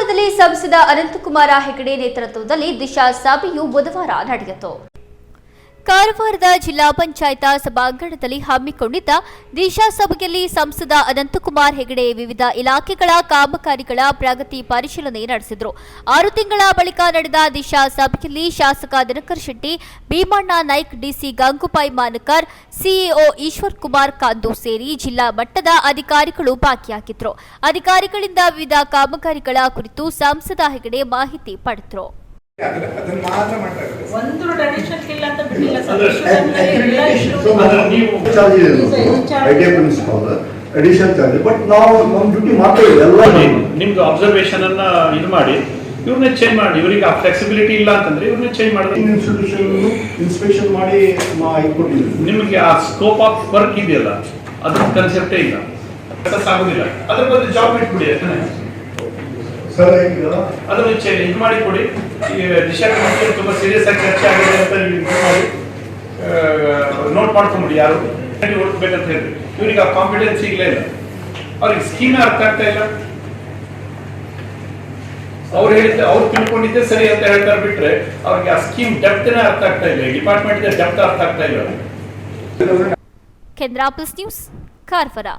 ಕಾರವಾರದಲ್ಲಿ ಸಂಸದ ಅನಂತಕುಮಾರ ಹೆಗಡೆ ನೇತೃತ್ವದಲ್ಲಿ ದಿಶಾ ಸಭೆಯು ಬುಧವಾರ ನಡೆಯಿತು. ಕಾರವಾರದ ಜಿಲ್ಲಾ ಪಂಚಾಯತ ಸಭಾಂಗಣದಲ್ಲಿ ಹಮ್ಮಿಕೊಂಡಿದ್ದ ದಿಶಾ ಸಭೆಯಲ್ಲಿ ಸಂಸದ ಅನಂತಕುಮಾರ್ ಹೆಗಡೆ ವಿವಿಧ ಇಲಾಖೆಗಳ ಕಾಮಗಾರಿಗಳ ಪ್ರಗತಿ ಪರಿಶೀಲನೆ ನಡೆಸಿದರು. ಆರು ತಿಂಗಳ ಬಳಿಕ ನಡೆದ ದಿಶಾ ಸಭೆಯಲ್ಲಿ ಶಾಸಕ ದಿನಕರ್ ಶೆಟ್ಟಿ, ಭೀಮಣ್ಣ ನಾಯ್ಕ್, ಡಿಸಿ ಗಂಗೂಬಾಯಿ ಮಾನಕರ್, ಸಿಇಒ ಈಶ್ವರ್ ಕುಮಾರ್ ಕಾಂದು ಸೇರಿ ಜಿಲ್ಲಾ ಮಟ್ಟದ ಅಧಿಕಾರಿಗಳು ಭಾಗಿಯಾಗಿದ್ದರು. ಅಧಿಕಾರಿಗಳಿಂದ ವಿವಿಧ ಕಾಮಗಾರಿಗಳ ಕುರಿತು ಸಂಸದ ಹೆಗಡೆ ಮಾಹಿತಿ ಪಡೆದರು. ಅದನ್ನ ಮಾತ್ರ ಮಾಡ್ತಾ ಇರೋದು. ಒಂದು ಡೊನೇಷನ್ ಇಲ್ಲ ಅಂತ ಬಿಟ್ಟಿಲ್ಲ ಸರ್ ಚಾರ್ಜ್ ಬಟ್ ನಾವು ನಮ್ಮ ಡ್ಯೂಟಿ ಮಾಡ್ತಾ ಎಲ್ಲ ನಿಮ್ದು ಅಬ್ಸರ್ವೇಷನ್ ಅನ್ನ ಇದು ಮಾಡಿ ಇವ್ರನ್ನೇ ಚೇಂಜ್ ಮಾಡಿ. ಇವ್ರಿಗೆ ಆ ಫ್ಲೆಕ್ಸಿಬಿಲಿಟಿ ಇಲ್ಲ ಅಂತಂದ್ರೆ ಇವ್ರನ್ನ ಚೇಂಜ್ ಮಾಡಿ ಇನ್ಸ್ಟಿಟ್ಯೂಷನ್ ಇನ್ಸ್ಪೆಕ್ಷನ್ ಮಾಡಿ ಕೊಟ್ಟಿದ್ದೀವಿ. ನಿಮಗೆ ಆ ಸ್ಕೋಪ್ ಆಫ್ ವರ್ಕ್ ಇದೆಯಲ್ಲ ಅದ್ರ ಕನ್ಸೆಪ್ಟೇ ಇಲ್ಲ. ಆಗುದಿಲ್ಲ ಅದ್ರ ಬಗ್ಗೆ ಜಾಬ್ ಇಟ್ಬಿಡಿ ಸರ್ ಈಗ ಅದನ್ನ ಇದು ಮಾಡಿ ಕೊಡಿ. ಈ ದಿಶಾ ಕಮಿಟಿ ತುಂಬಾ ಸೀರಿಯಸ್ ಆಗಿ ಚರ್ಚೆ ಆಗಿದೆ ಅಂತ ಮಾಡಿ. ನೋಟ್ ಮಾಡ್ಕೊಂಬಿಡಿ ಯಾರು. ಓದ್ಬೇಕಂತ ಹೇಳಿ ಇವ್ರಿಗೆ ಆ ಕಾನ್ಫಿಡೆನ್ಸ್ ಈಗಲೇ ಇಲ್ಲ. ಅವ್ರಿಗೆ ಸ್ಕೀಮ್ ಅರ್ಥ ಆಗ್ತಾ ಇಲ್ಲ. ಅವ್ರು ಹೇಳಿದ್ದೆ ಅವ್ರು ತಿಳ್ಕೊಂಡಿದ್ದೆ ಸರಿ ಅಂತ ಹೇಳ್ತಾರೆ ಬಿಟ್ರೆ ಅವ್ರಿಗೆ ಆ ಸ್ಕೀಮ್ ಡೆಪ್ತ್ನೇ ಅರ್ಥ ಆಗ್ತಾ ಇಲ್ಲ. ಡಿಪಾರ್ಟ್ಮೆಂಟ್ ಡೆಪ್ತ್ ಅರ್ಥ ಆಗ್ತಾ ಇಲ್ಲ. ಕೇಂದ್ರ ಪ್ಲಸ್ ನ್ಯೂಸ್ ಕಾರವಾರ